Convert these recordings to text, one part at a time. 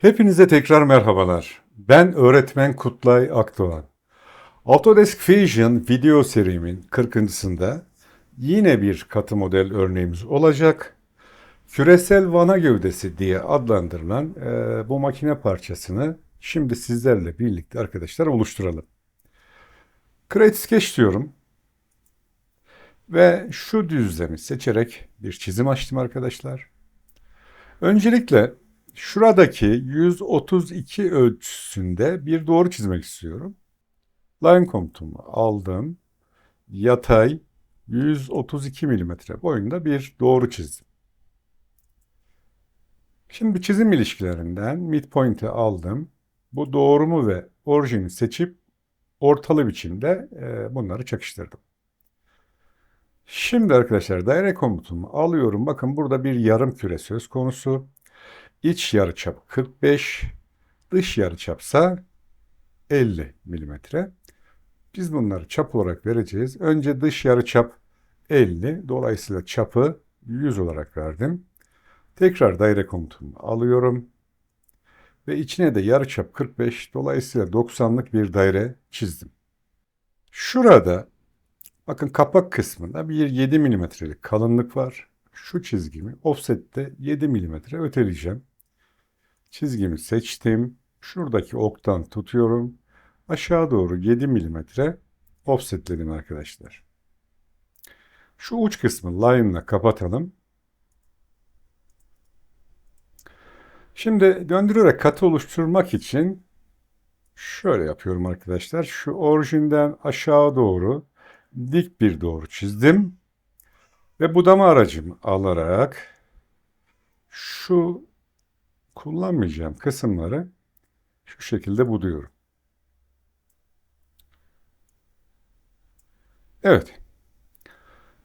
Hepinize tekrar merhabalar. Ben öğretmen Kutlay Akdoğan. Autodesk Fusion video serimin 40.sında yine bir katı model örneğimiz olacak. Küresel vana gövdesi diye adlandırılan e, bu makine parçasını şimdi sizlerle birlikte arkadaşlar oluşturalım. Create Sketch diyorum. Ve şu düzlemi seçerek bir çizim açtım arkadaşlar. Öncelikle şuradaki 132 ölçüsünde bir doğru çizmek istiyorum. Line komutumu aldım. Yatay 132 mm boyunda bir doğru çizdim. Şimdi çizim ilişkilerinden midpoint'i aldım. Bu doğrumu ve orijini seçip ortalı biçimde e, bunları çakıştırdım. Şimdi arkadaşlar daire komutumu alıyorum. Bakın burada bir yarım küre söz konusu. İç yarıçap 45, dış yarıçapsa 50 milimetre. Biz bunları çap olarak vereceğiz. Önce dış yarıçap 50, dolayısıyla çapı 100 olarak verdim. Tekrar daire komutumu alıyorum. Ve içine de yarıçap 45, dolayısıyla 90'lık bir daire çizdim. Şurada bakın kapak kısmında bir 7 milimetrelik kalınlık var. Şu çizgimi offset'te 7 milimetre öteleyeceğim. Çizgimi seçtim. Şuradaki oktan tutuyorum. Aşağı doğru 7 milimetre offsetledim arkadaşlar. Şu uç kısmı line'la kapatalım. Şimdi döndürerek katı oluşturmak için şöyle yapıyorum arkadaşlar. Şu orijinden aşağı doğru dik bir doğru çizdim. Ve budama aracımı alarak şu kullanmayacağım kısımları şu şekilde buduyorum. Evet.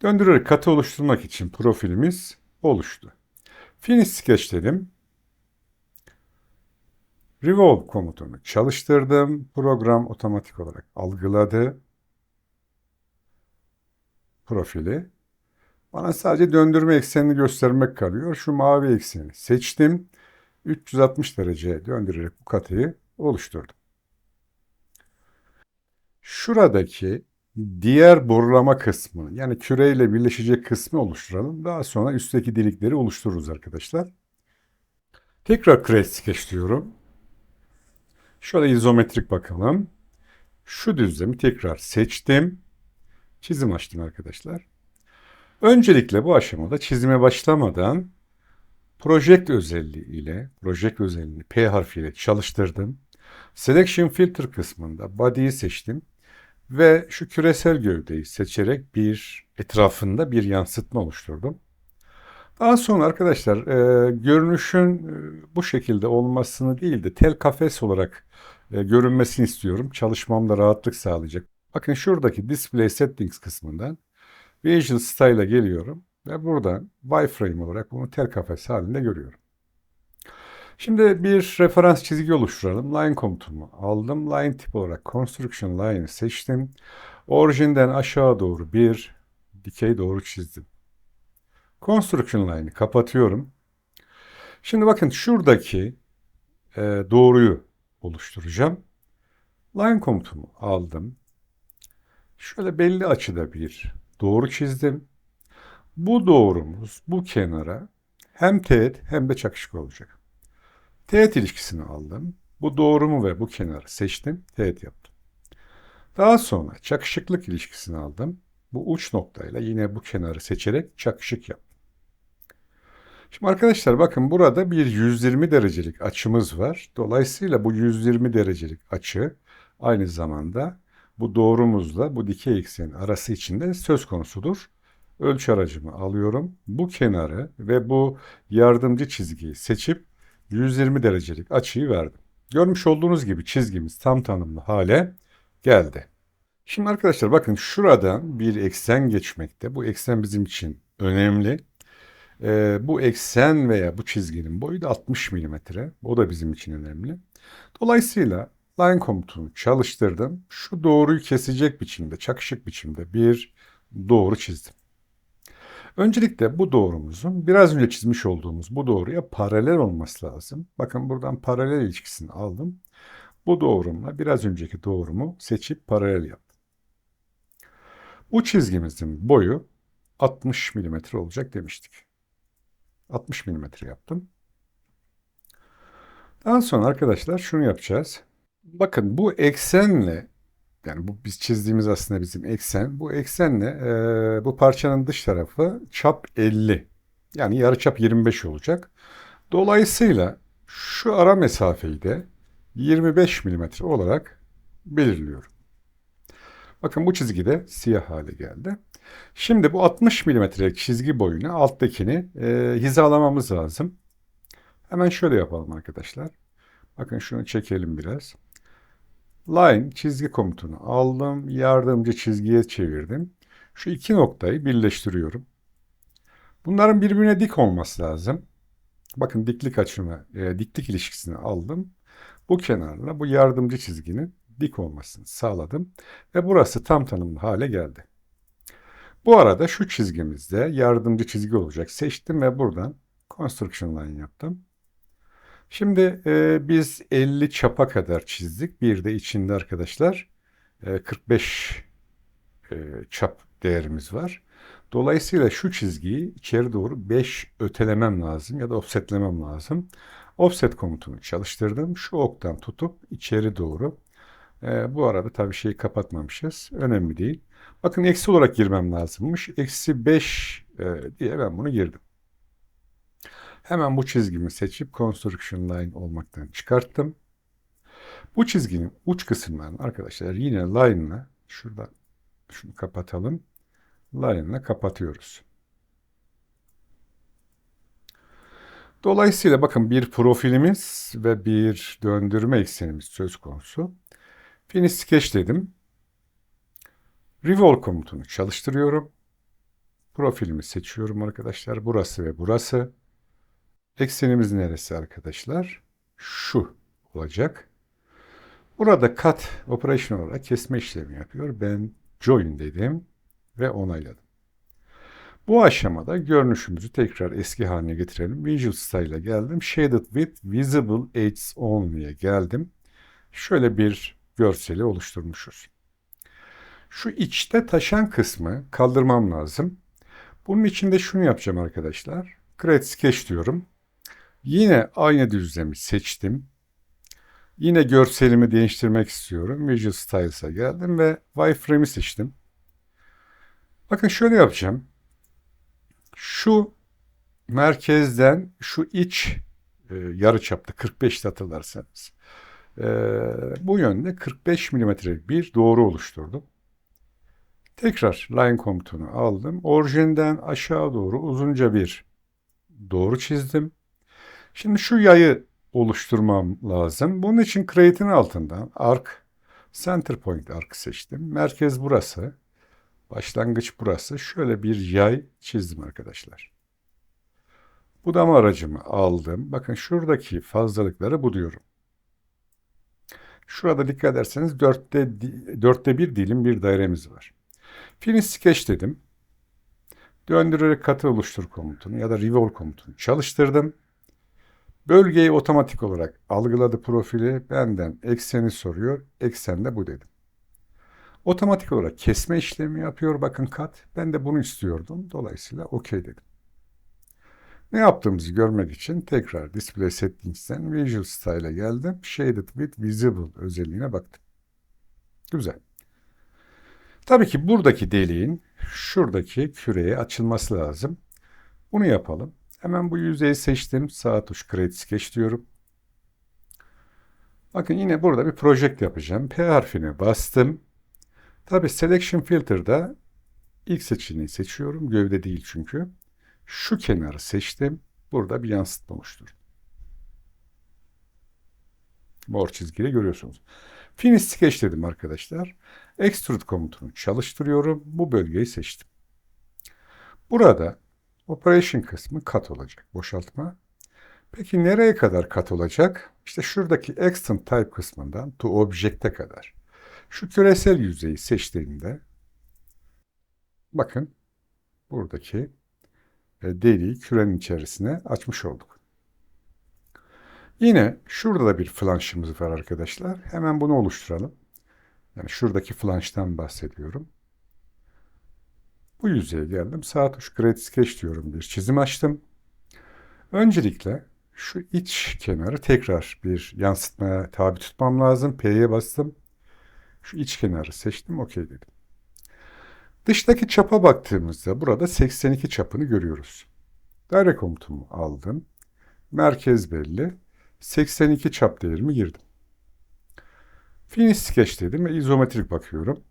Döndürerek katı oluşturmak için profilimiz oluştu. Finish sketch dedim. Revolve komutunu çalıştırdım. Program otomatik olarak algıladı profili. Bana sadece döndürme eksenini göstermek kalıyor. Şu mavi ekseni seçtim. 360 derece döndürerek bu katıyı oluşturdum. Şuradaki diğer borulama kısmını yani küreyle birleşecek kısmı oluşturalım. Daha sonra üstteki delikleri oluştururuz arkadaşlar. Tekrar Create Sketch. Şöyle izometrik bakalım. Şu düzlemi tekrar seçtim. Çizim açtım arkadaşlar. Öncelikle bu aşamada çizime başlamadan Project özelliği ile, Project özelliğini P harfiyle çalıştırdım. Selection Filter kısmında body'yi seçtim ve şu küresel gövdeyi seçerek bir etrafında bir yansıtma oluşturdum. Daha sonra arkadaşlar e, görünüşün e, bu şekilde olmasını değil de tel kafes olarak e, görünmesini istiyorum. Çalışmamda rahatlık sağlayacak. Bakın şuradaki Display Settings kısmından Visual Style'a geliyorum ve buradan wireframe olarak bunu tel kafes halinde görüyorum. Şimdi bir referans çizgi oluşturalım. Line komutumu aldım. Line tip olarak Construction Line'ı seçtim. Orijinden aşağı doğru bir dikey doğru çizdim. Construction Line'ı kapatıyorum. Şimdi bakın şuradaki e, doğruyu oluşturacağım. Line komutumu aldım. Şöyle belli açıda bir doğru çizdim. Bu doğrumuz bu kenara hem teğet hem de çakışık olacak. Teğet ilişkisini aldım. Bu doğrumu ve bu kenarı seçtim. Teğet yaptım. Daha sonra çakışıklık ilişkisini aldım. Bu uç noktayla yine bu kenarı seçerek çakışık yaptım. Şimdi arkadaşlar bakın burada bir 120 derecelik açımız var. Dolayısıyla bu 120 derecelik açı aynı zamanda bu doğrumuzla bu dikey eksenin arası içinde söz konusudur. Ölçü aracımı alıyorum. Bu kenarı ve bu yardımcı çizgiyi seçip 120 derecelik açıyı verdim. Görmüş olduğunuz gibi çizgimiz tam tanımlı hale geldi. Şimdi arkadaşlar bakın şuradan bir eksen geçmekte. Bu eksen bizim için önemli. Ee, bu eksen veya bu çizginin boyu da 60 milimetre. O da bizim için önemli. Dolayısıyla line komutunu çalıştırdım. Şu doğruyu kesecek biçimde, çakışık biçimde bir doğru çizdim. Öncelikle bu doğrumuzun biraz önce çizmiş olduğumuz bu doğruya paralel olması lazım. Bakın buradan paralel ilişkisini aldım. Bu doğrumla biraz önceki doğrumu seçip paralel yaptım. Bu çizgimizin boyu 60 mm olacak demiştik. 60 mm yaptım. Daha sonra arkadaşlar şunu yapacağız. Bakın bu eksenle yani bu biz çizdiğimiz aslında bizim eksen. Bu eksenle e, bu parçanın dış tarafı çap 50. Yani yarıçap 25 olacak. Dolayısıyla şu ara mesafeyi de 25 mm olarak belirliyorum. Bakın bu çizgi de siyah hale geldi. Şimdi bu 60 mm'lik çizgi boyunu alttakini e, hizalamamız lazım. Hemen şöyle yapalım arkadaşlar. Bakın şunu çekelim biraz. Line çizgi komutunu aldım. Yardımcı çizgiye çevirdim. Şu iki noktayı birleştiriyorum. Bunların birbirine dik olması lazım. Bakın diklik açımı, e, diklik ilişkisini aldım. Bu kenarla bu yardımcı çizginin dik olmasını sağladım. Ve burası tam tanımlı hale geldi. Bu arada şu çizgimizde yardımcı çizgi olacak. Seçtim ve buradan construction line yaptım. Şimdi e, biz 50 çapa kadar çizdik. Bir de içinde arkadaşlar e, 45 e, çap değerimiz var. Dolayısıyla şu çizgiyi içeri doğru 5 ötelemem lazım ya da offsetlemem lazım. Offset komutunu çalıştırdım. Şu oktan tutup içeri doğru. E, bu arada tabii şeyi kapatmamışız. Önemli değil. Bakın eksi olarak girmem lazımmış. Eksi 5 e, diye ben bunu girdim. Hemen bu çizgimi seçip Construction Line olmaktan çıkarttım. Bu çizginin uç kısımlarını arkadaşlar yine line ile şurada şunu kapatalım. Line ile kapatıyoruz. Dolayısıyla bakın bir profilimiz ve bir döndürme eksenimiz söz konusu. Finish Sketch dedim. Revolve komutunu çalıştırıyorum. Profilimi seçiyorum arkadaşlar. Burası ve burası. Eksenimiz neresi arkadaşlar? Şu olacak. Burada cut operation olarak kesme işlemi yapıyor. Ben join dedim ve onayladım. Bu aşamada görünüşümüzü tekrar eski haline getirelim. Visual Style'a geldim. Shaded with Visible Edges Only'ye geldim. Şöyle bir görseli oluşturmuşuz. Şu içte taşan kısmı kaldırmam lazım. Bunun için de şunu yapacağım arkadaşlar. Create Sketch diyorum. Yine aynı düzlemi seçtim. Yine görselimi değiştirmek istiyorum. Visual Styles'a geldim ve wireframe'i seçtim. Bakın şöyle yapacağım. Şu merkezden şu iç e, yarı çapta 45 hatırlarsanız. E, bu yönde 45 milimetrelik bir doğru oluşturdum. Tekrar line komutunu aldım. Orijinden aşağı doğru uzunca bir doğru çizdim. Şimdi şu yayı oluşturmam lazım. Bunun için create'in altından arc, center point arc seçtim. Merkez burası. Başlangıç burası. Şöyle bir yay çizdim arkadaşlar. Budama aracımı aldım. Bakın şuradaki fazlalıkları buluyorum. Şurada dikkat ederseniz dörtte, dörtte bir dilim bir dairemiz var. Finish sketch dedim. Döndürerek katı oluştur komutunu ya da revolve komutunu çalıştırdım. Bölgeyi otomatik olarak algıladı profili. Benden ekseni soruyor. Eksen de bu dedim. Otomatik olarak kesme işlemi yapıyor. Bakın kat. Ben de bunu istiyordum. Dolayısıyla OK dedim. Ne yaptığımızı görmek için tekrar Display Settings'ten Visual Style'a geldim. Shaded with Visible özelliğine baktım. Güzel. Tabii ki buradaki deliğin şuradaki küreye açılması lazım. Bunu yapalım. Hemen bu yüzeyi seçtim. Sağ tuş Create Sketch diyorum. Bakın yine burada bir project yapacağım. P harfine bastım. Tabi Selection Filter'da ilk seçeneği seçiyorum. Gövde değil çünkü. Şu kenarı seçtim. Burada bir yansıtma oluşturdum. Mor çizgiyle görüyorsunuz. Finish Sketch dedim arkadaşlar. Extrude komutunu çalıştırıyorum. Bu bölgeyi seçtim. Burada Operation kısmı kat olacak. Boşaltma. Peki nereye kadar kat olacak? İşte şuradaki Extend Type kısmından to Object'e kadar. Şu küresel yüzeyi seçtiğimde bakın buradaki e, deliği kürenin içerisine açmış olduk. Yine şurada da bir flanşımız var arkadaşlar. Hemen bunu oluşturalım. Yani şuradaki flanştan bahsediyorum. Bu yüzeye geldim. Sağ tuş Create Sketch diyorum. Bir çizim açtım. Öncelikle şu iç kenarı tekrar bir yansıtmaya tabi tutmam lazım. P'ye bastım. Şu iç kenarı seçtim. OK dedim. Dıştaki çapa baktığımızda burada 82 çapını görüyoruz. Daire komutumu aldım. Merkez belli. 82 çap değerimi girdim. Finish sketch dedim ve izometrik bakıyorum.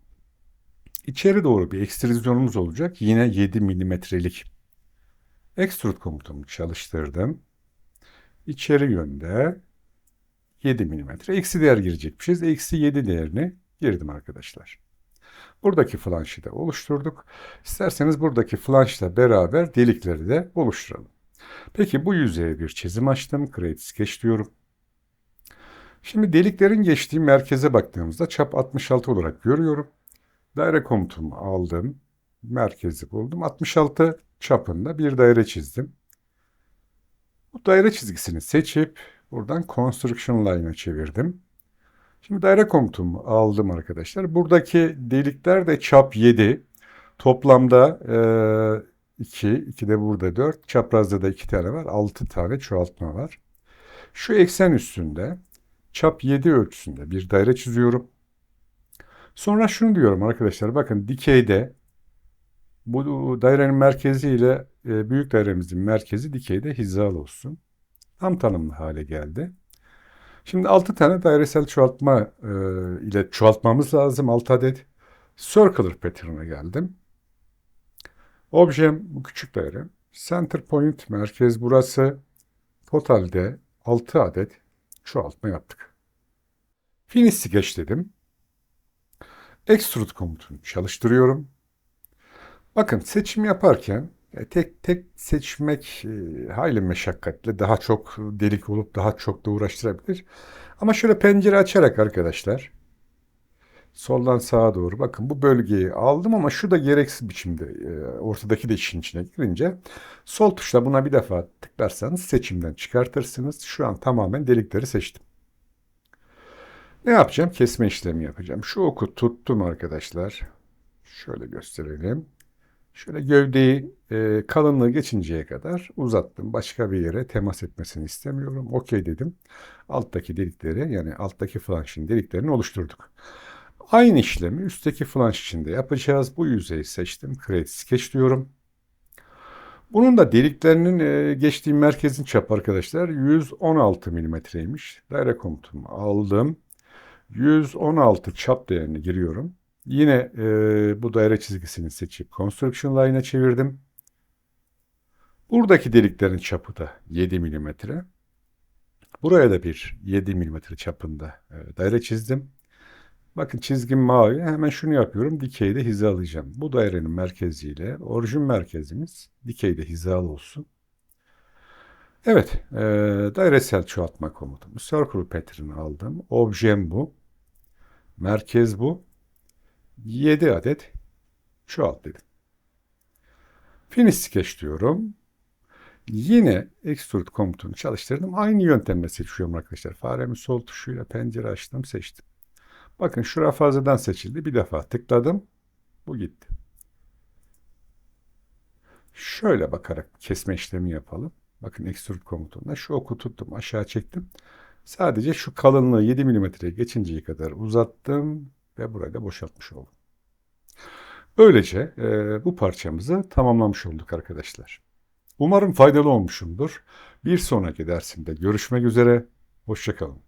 İçeri doğru bir ekstrüzyonumuz olacak. Yine 7 milimetrelik. Extrude komutumu çalıştırdım. İçeri yönde 7 milimetre. Eksi değer girecekmişiz. Eksi 7 değerini girdim arkadaşlar. Buradaki flanşı da oluşturduk. İsterseniz buradaki flanşla beraber delikleri de oluşturalım. Peki bu yüzeye bir çizim açtım. Create Sketch diyorum. Şimdi deliklerin geçtiği merkeze baktığımızda çap 66 olarak görüyorum. Daire komutumu aldım. Merkezi buldum. 66 çapında bir daire çizdim. Bu daire çizgisini seçip buradan Construction Line'a çevirdim. Şimdi daire komutumu aldım arkadaşlar. Buradaki delikler de çap 7. Toplamda e, 2, 2 de burada 4. Çaprazda da 2 tane var. 6 tane çoğaltma var. Şu eksen üstünde çap 7 ölçüsünde bir daire çiziyorum. Sonra şunu diyorum arkadaşlar bakın dikeyde bu dairenin merkezi ile e, büyük dairemizin merkezi dikeyde hizalı olsun. Tam tanımlı hale geldi. Şimdi 6 tane dairesel çoğaltma e, ile çoğaltmamız lazım 6 adet. Circular pattern'a geldim. Objem bu küçük daire. Center point merkez burası. Totalde 6 adet çoğaltma yaptık. Finish sketch dedim. Extrude komutunu çalıştırıyorum. Bakın seçim yaparken e, tek tek seçmek e, hayli meşakkatli. Daha çok delik olup daha çok da uğraştırabilir. Ama şöyle pencere açarak arkadaşlar soldan sağa doğru bakın bu bölgeyi aldım ama şu da gereksiz biçimde e, ortadaki de işin içine girince sol tuşla buna bir defa tıklarsanız seçimden çıkartırsınız. Şu an tamamen delikleri seçtim. Ne yapacağım? Kesme işlemi yapacağım. Şu oku tuttum arkadaşlar. Şöyle gösterelim. Şöyle gövdeyi e, kalınlığı geçinceye kadar uzattım. Başka bir yere temas etmesini istemiyorum. Okey dedim. Alttaki delikleri yani alttaki flanşın deliklerini oluşturduk. Aynı işlemi üstteki flanş için de yapacağız. Bu yüzeyi seçtim. Create Sketch diyorum. Bunun da deliklerinin e, geçtiği merkezin çapı arkadaşlar 116 milimetreymiş. Daire komutumu aldım. 116 çap değerini giriyorum. Yine e, bu daire çizgisini seçip Construction Line'a çevirdim. Buradaki deliklerin çapı da 7 mm. Buraya da bir 7 mm çapında e, daire çizdim. Bakın çizgim mavi. Hemen şunu yapıyorum. Dikeyde hizalayacağım. Bu dairenin merkeziyle orijin merkezimiz dikeyde hizalı olsun. Evet. E, dairesel çoğaltma komutumu. Circle pattern'ı aldım. Objem bu. Merkez bu. 7 adet çoğalt dedim. Finish sketch diyorum. Yine extrude komutunu çalıştırdım. Aynı yöntemle seçiyorum arkadaşlar. Faremi sol tuşuyla pencere açtım seçtim. Bakın şura fazladan seçildi. Bir defa tıkladım. Bu gitti. Şöyle bakarak kesme işlemi yapalım. Bakın extrude komutunda şu oku tuttum aşağı çektim. Sadece şu kalınlığı 7 mm'ye geçinceye kadar uzattım ve burayı da boşaltmış oldum. Böylece e, bu parçamızı tamamlamış olduk arkadaşlar. Umarım faydalı olmuşumdur. Bir sonraki dersimde görüşmek üzere. Hoşçakalın.